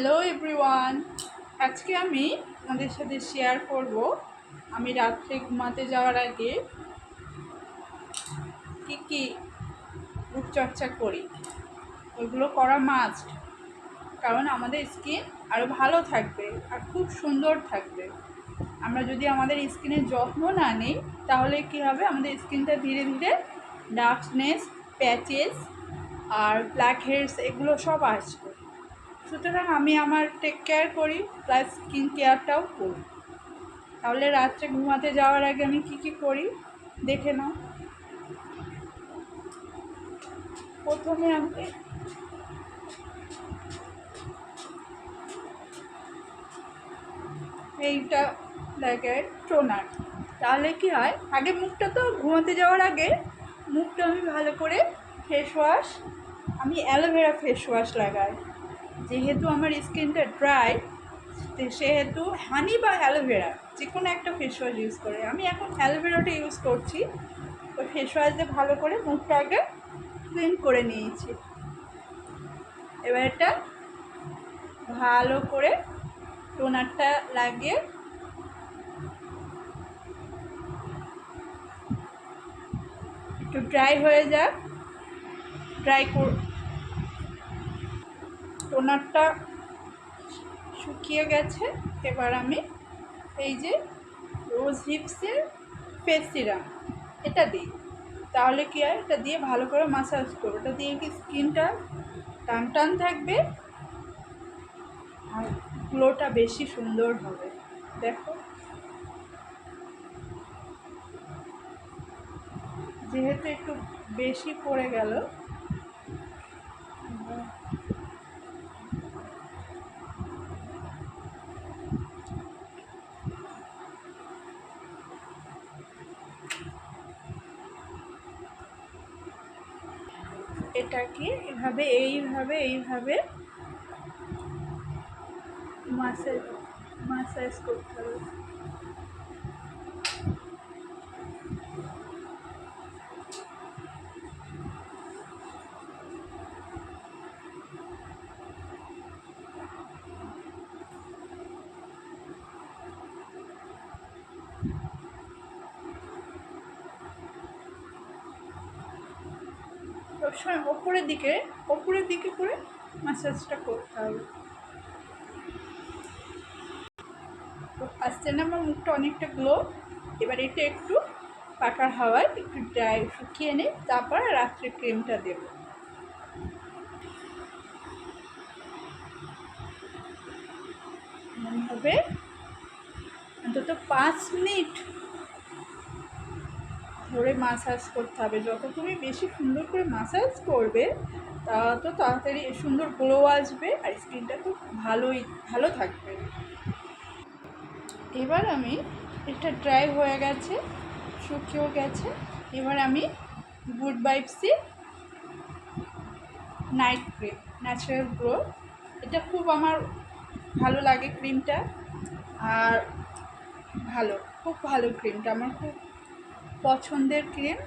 Hello everyone আজকে আমি আপনাদের সাথে শেয়ার করব। আমি রাত্রে ঘুমাতে যাওয়ার আগে কী কী রূপচর্চা করি। ওইগুলো করা মাস্ট কারণ আমাদের স্কিন আরও ভালো থাকবে আর খুব সুন্দর থাকবে। আমরা যদি আমাদের স্কিনের যত্ন না নিই, তাহলে কী হবে? আমাদের স্কিনটা ধীরে ধীরে ডার্কনেস প্যাচেস আর ব্ল্যাক হেয়ার্স এগুলো সব আসবে। সুতরাং আমি আমার টেক কেয়ার করি প্লাস স্কিন কেয়ারটাও করি। তাহলে রাত্রে ঘুমাতে যাওয়ার আগে আমি কি কি করি? দেখে নাও। প্রথমে আমি এইটা লাগে টোনার তাহলে কি হয়? আগে মুখটা তো ঘুমাতে যাওয়ার আগে মুখটা আমি ভালো করে ফেস ওয়াশ আমি অ্যালোভেরা ফেস ওয়াশ লাগাই। যেহেতু আমার স্কিনটা ড্রাই সেহেতু হানি বা অ্যালোভেরা যে কোনো একটা ফেস ওয়াশ ইউজ করে। আমি এখন অ্যালোভেরাটা ইউজ করছি। ওই ফেস ওয়াশ ভালো করে মুখটা আগে ক্লিন করে নিয়েছি। এবার এটা ভালো করে টোনারটা লাগিয়ে একটু ড্রাই হয়ে যাক। ড্রাই টোনারটা শুকিয়ে গেছে। এবার আমি এই যে রোজ হিপসের ফেস সিরাম, এটা দিই। তাহলে কী হয়? এটা দিয়ে ভালো করে মাসাজ করব। এটা দিয়ে কি স্কিনটা টান টান থাকবে? আর গ্লোটা বেশি সুন্দর হবে। দেখো। যেহেতু একটু বেশি পড়ে গেল এটাকে এভাবে এইভাবে এইভাবে মাসাজ মাসাজ করতে হবে। সবসময় ওপরের দিকে ওপরের দিকে করে মাসাজটা করতে হবে। তো আসছে না আমার মুখটা অনেকটা গ্লো এবার এটা একটু পাকার হাওয়ায় একটু ড্রাই শুকিয়ে নে তারপর রাত্রে ক্রিমটা দেব। হবে? অন্তত পাঁচ মিনিট ধরে মাসাজ করতে হবে। যত তুমি বেশি সুন্দর করে মাসাজ করবে তত তাড়াতাড়ি সুন্দর গ্লো আসবে আর স্কিনটা খুব ভালোই, ভালো থাকবে। এবার আমি এটা ড্রাই হয়ে গেছে, শুকিয়েও গেছে। এবার আমি good vibes night cream natural glow এটা খুব আমার ভালো লাগে ক্রিমটা আর ভালো, খুব ভালো ক্রিমটা আমার খুব পছন্দের ক্রিম?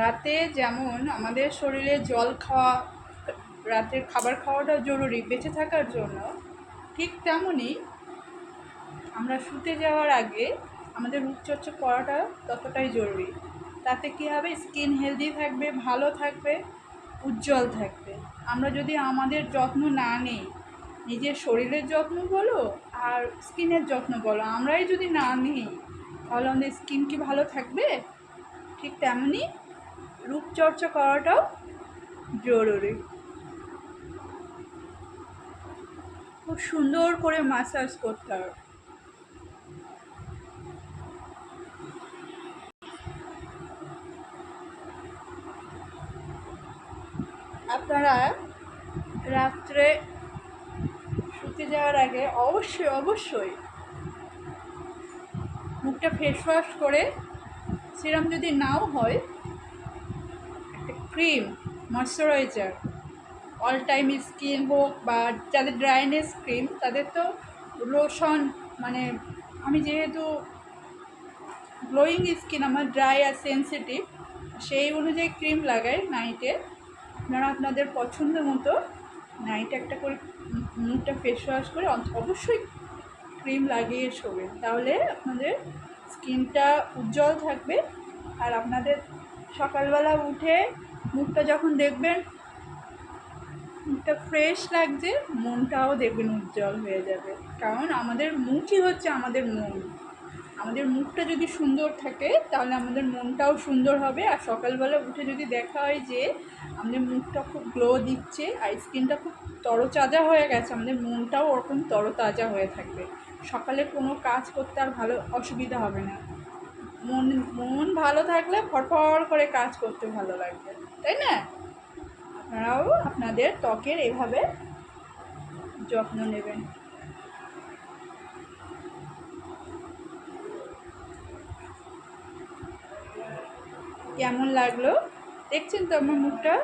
রাতে যেমন আমাদের শরীরে জল খাওয়া, রাতের খাবার খাওয়াটা জরুরি, বেঁচে থাকার জন্য, ঠিক তেমনই আমরা শুতে যাওয়ার আগে আমাদের রূপচর্চা করাটা ততটাই জরুরি। তাতে কী হবে? স্কিন হেলদি থাকবে, ভালো থাকবে, উজ্জ্বল থাকবে। আমরা যদি আমাদের যত্ন না নিই, নিজের শরীরের যত্ন বলো আর স্কিনের যত্ন বলো, আমরাই যদি না নিই, তাহলে আমাদের স্কিন কি ভালো থাকবে? ঠিক তেমনই রূপচর্চা করাটাও জরুরি। খুব সুন্দর করে মাসাজ করতে হবে। আপনারা রাত্রে শুতে যাওয়ার আগে অবশ্যই অবশ্যই মুখটা ফেস ওয়াশ করে সিরাম যদি নাও হয় cream, moisturiser all time skin হোক বা যাদের ড্রাইনেস ক্রিম তাদের তো লোশন মানে আমি যেহেতু গ্লোয়িং স্কিন আমার ড্রাই আর সেন্সিটিভ সেই অনুযায়ী ক্রিম লাগাই নাইটে আপনারা আপনাদের পছন্দ মতো নাইটে একটা করে মুখটা ফেস ওয়াশ করে অবশ্যই ক্রিম লাগিয়ে শোবেন। তাহলে আপনাদের স্কিনটা উজ্জ্বল থাকবে। আর আপনাদের সকালবেলা উঠে মুখটা যখন দেখবেন, মুখটা ফ্রেশ লাগছে, মনটাও দেখবেন উজ্জ্বল হয়ে যাবে। কারণ আমাদের মুখই হচ্ছে আমাদের মন। আমাদের মুখটা যদি সুন্দর থাকে, তাহলে আমাদের মনটাও সুন্দর হবে। আর সকালবেলা উঠে যদি দেখা হয় যে, আমাদের মুখটা খুব গ্লো দিচ্ছে আর স্কিনটা খুব তরতাজা হয়ে গেছে, আমাদের মনটাও ওরকম তরতাজা হয়ে থাকবে। সকালে কোনো কাজ করতে আর ভালো অসুবিধা হবে না। মন মন ভালো থাকলে ফরফর করে কাজ করতে ভালো লাগবে তাই না? আপনারাও আপনাদের ত্বকের এভাবে যত্ন নেবেন। কেমন লাগল? দেখছেন তো আমার মুখটা?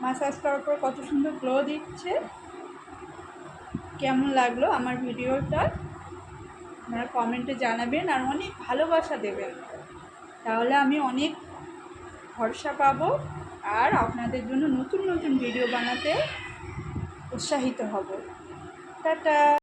মাসাজ করার পর কত সুন্দর গ্লো দিচ্ছে। কেমন লাগল আমার ভিডিওটা আপনারা কমেন্টে জানাবেন আর অনেক ভালোবাসা দেবেন। তাহলে আমি অনেক ভরসা পাব আর আপনাদের জন্য নতুন নতুন ভিডিও বানাতে উৎসাহিত হব। টাটা!